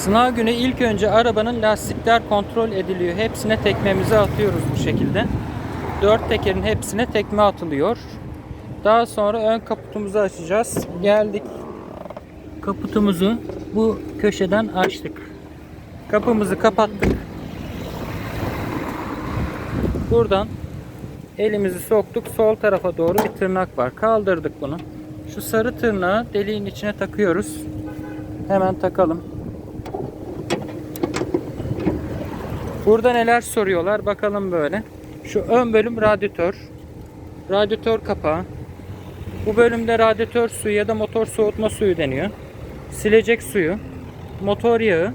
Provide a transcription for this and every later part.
Sınav günü ilk önce arabanın lastikler kontrol ediliyor. Hepsine tekmemizi atıyoruz bu şekilde. Dört tekerin hepsine tekme atılıyor. Daha sonra ön kaputumuzu açacağız. Geldik. Kaputumuzu bu köşeden açtık. Kapımızı kapattık. Buradan elimizi soktuk. Sol tarafa doğru bir tırnak var. Kaldırdık bunu. Şu sarı tırnağı deliğin içine takıyoruz. Hemen takalım. Burada neler soruyorlar bakalım böyle. Şu ön bölüm radyatör. Radyatör kapağı. Bu bölümde radyatör suyu ya da motor soğutma suyu deniyor. Silecek suyu. Motor yağı.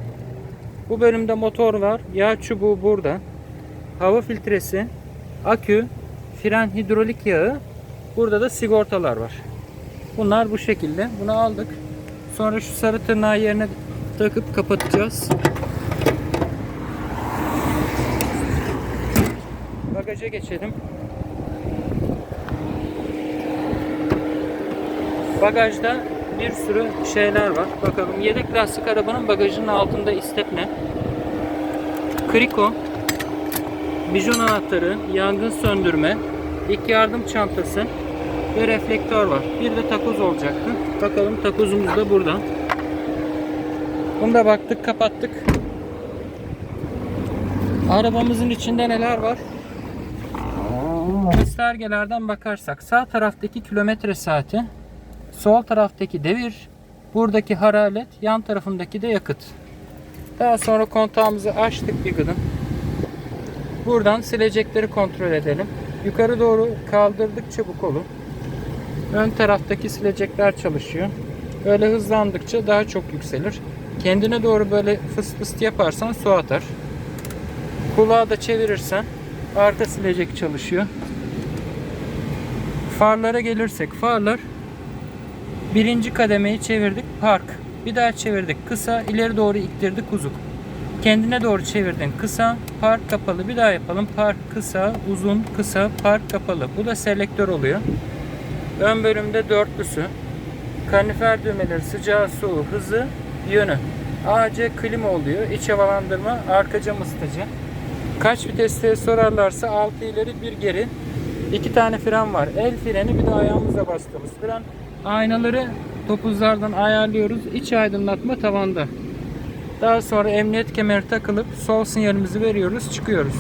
Bu bölümde motor var. Yağ çubuğu burada. Hava filtresi. Akü. Fren hidrolik yağı. Burada da sigortalar var. Bunlar bu şekilde. Bunu aldık. Sonra şu sarı tırnağı yerine takıp kapatacağız. Bagaja geçelim. Bagajda bir sürü şeyler var. Bakalım yedek lastik arabanın bagajının altında istepne. Kriko. Bijon anahtarı, yangın söndürme, ilk yardım çantası ve reflektör var. Bir de takoz olacaktı. Bakalım takozumuz da burada. Bunu da baktık, kapattık. Arabamızın içinde neler var? Göstergelerden bakarsak sağ taraftaki kilometre saati, sol taraftaki devir, buradaki hararet, yan tarafındaki de yakıt. Daha sonra kontağımızı açtık bir gıdım. Buradan silecekleri kontrol edelim. Yukarı doğru kaldırdıkça bu kolu. Ön taraftaki silecekler çalışıyor. Öyle hızlandıkça daha çok yükselir. Kendine doğru böyle fıs fıs yaparsan su atar. Kulağı da çevirirsen arka silecek çalışıyor. Farlara gelirsek farlar birinci kademeyi çevirdik park. Bir daha çevirdik kısa ileri doğru iktirdik uzun. Kendine doğru çevirdin kısa park kapalı bir daha yapalım park kısa uzun kısa park kapalı. Bu da selektör oluyor. Ön bölümde dörtlüsü. Kanifer düğmeleri sıcağı soğuğu hızı yönü. AC klima oluyor. İç havalandırma arka cam ısıtıcı. Kaç vites sorarlarsa 6 ileri bir geri. İki tane fren var. El freni bir de ayağımızla bastığımız fren. Aynaları topuzlardan ayarlıyoruz. İç aydınlatma tavanda. Daha sonra emniyet kemeri takılıp sol sinyalimizi veriyoruz. Çıkıyoruz.